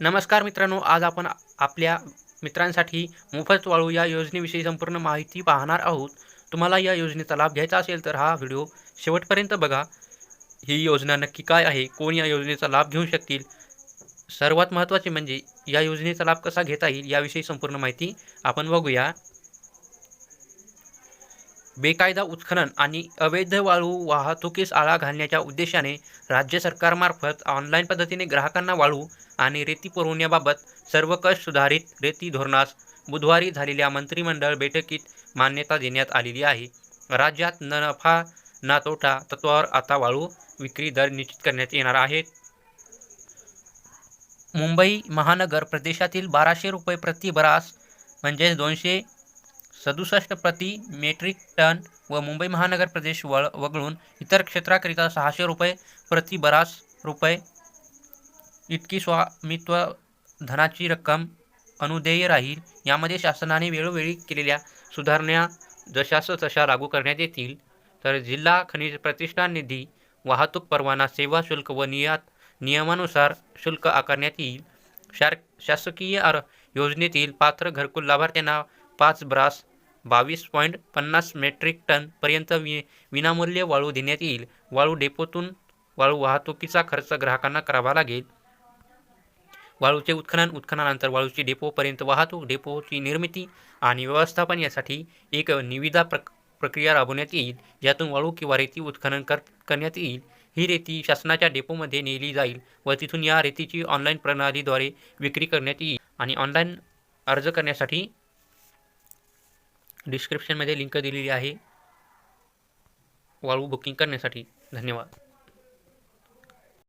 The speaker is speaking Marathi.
नमस्कार मित्रांनो आज आपण आपल्या मित्रांसाठी मोफत वाळू या योजनेविषयी संपूर्ण माहिती पाहणार आहोत. तुम्हाला या योजनेचा लाभ घ्यायचा असेल तर हा व्हिडिओ शेवटपर्यंत बघा. ही योजना नक्की काय आहे? कोण या योजनेचा लाभ घेऊ शकतील? सर्वात महत्त्वाचे म्हणजे या योजनेचा लाभ कसा घेता येईल याविषयी संपूर्ण माहिती आपण बघूया. बेकायदा उत्खनन आणि अवैध वाळू वाहतुकीस आळा घालण्याच्या उद्देशाने राज्य सरकारमार्फत ऑनलाईन पद्धतीने ग्राहकांना वाळू आणि रेती पुरवण्याबाबत सर्वकष सुधारित रेती धोरणास बुधवारी झालेल्या मंत्रिमंडळ बैठकीत मान्यता देण्यात आलेली आहे. राज्यात न नफा ना तोटा तत्वावर आता वाळू विक्री दर निश्चित करण्यात येणार आहेत. मुंबई महानगर प्रदेशातील बाराशे रुपये प्रतिबरास म्हणजेच दोनशे सदुसष्ट प्रति मेट्रिक टन व मुंबई महानगर प्रदेश वळ वगळून इतर क्षेत्राकरिता सहाशे रुपये प्रति बरास रुपये इतकी स्वामित्व धनाची रक्कम अनुदेय राहील. यामध्ये शासनाने वेळोवेळी केलेल्या सुधारणा जशास तशा लागू करण्यात येतील. तर जिल्हा खनिज प्रतिष्ठान निधी वाहतूक परवाना सेवा शुल्क व नियात नियमानुसार शुल्क आकारण्यात येईल. शार शासकीय आर योजनेतील पात्र घरकुल लाभार्थ्यांना पाच ब्रास बावीस पॉईंट पन्नास मेट्रिक टनपर्यंत वि विनामूल्य वाळू देण्यात येईल. वाळू डेपोतून वाळू वाहतुकीचा खर्च ग्राहकांना करावा लागेल. वाळूचे उत्खनन उत्खननानंतर वाळूची डेपोपर्यंत वाहतूक डेपोची निर्मिती आणि व्यवस्थापन यासाठी एक निविदा प्रक प्रक्रिया राबवण्यात येईल ज्यातून वाळू किंवा रेती उत्खनन कर करण्यात येईल. ही रेती शासनाच्या डेपोमध्ये नेली जाईल व तिथून या रेतीची ऑनलाईन प्रणालीद्वारे विक्री करण्यात येईल आणि ऑनलाईन अर्ज करण्यासाठी डिस्क्रिप्शनमध्ये लिंक दिलेली आहे. वाळू बुकिंग करण्यासाठी. धन्यवाद.